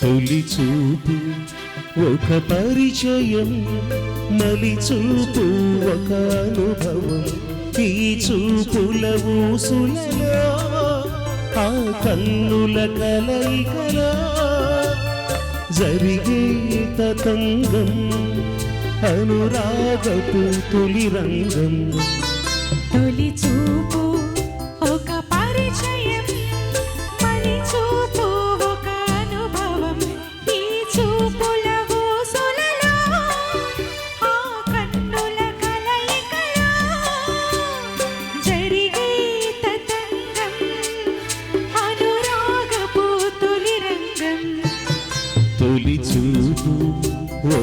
తొలి చూపు ఒక పరిచయం నలి చూపు ఒక అనుభవం. ఈ చూపుల ఊసులలో ఆ కన్నుల కలయికలో జరిగే తతంగం అనురాగపు తొలి రంగం. తొలి చూపు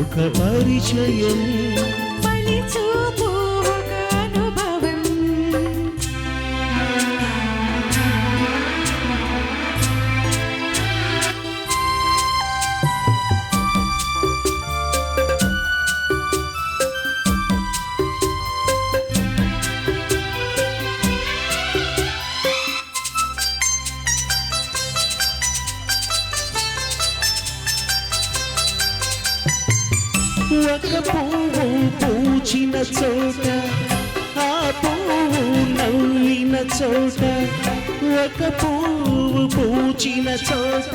ఒక పరిచయం ఒక పువ్వు పూచిన చోట ఆ పువ్వు నవ్విన చోట ఒక పువ్వు పూచిన చోట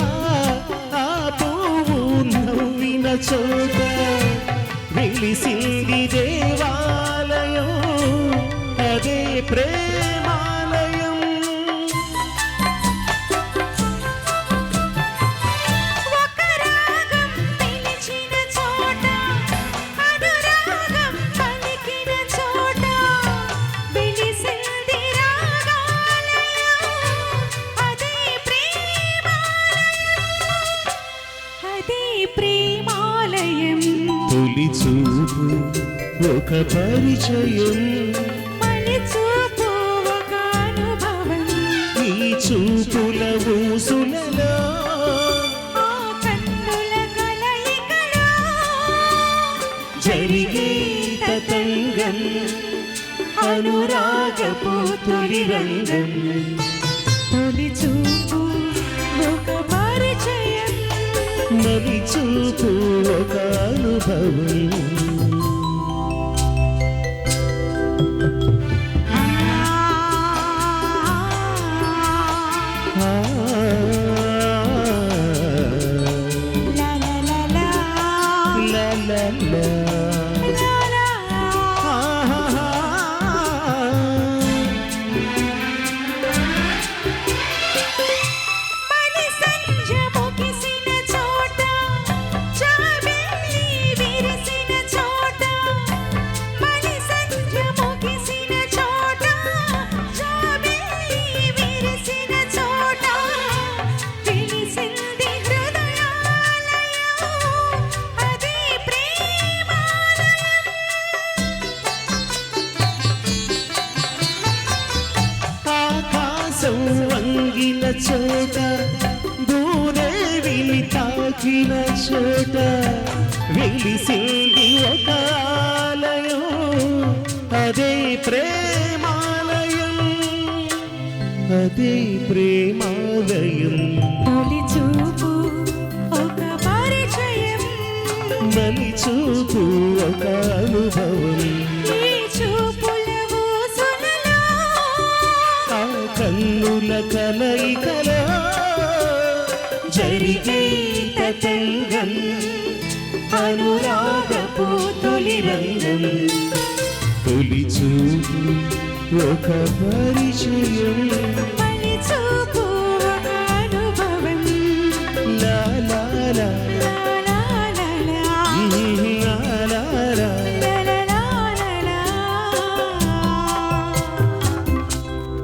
ఆ పువ్వు నవ్విన చోట. వెలిసింది దేవాలయం అదే ప్రేమ. తొలి చూపు ఒక పరిచయం ఈ చూపుల ఊసులలో జరిగే తతంగం అనురాగపు తొలి రంగం. తొలి చూపు ఒక మలి చూపు ఒక అనుభవం ఆ, లా లా. ఆకాశం వంగిన చోట భూదేవిని తాకిన చోట వెలిసింది ఒక ఆలయం అదే ప్రేమాలయం అదే ప్రేమాలయం. తొలి చూపు ఒక పరిచయం. మలి చూపు ఒక అనుభవం. చరిచేత చంగం అనురాగపు తొలి రంగం. తొలి చూపు ఒక పరిచయం.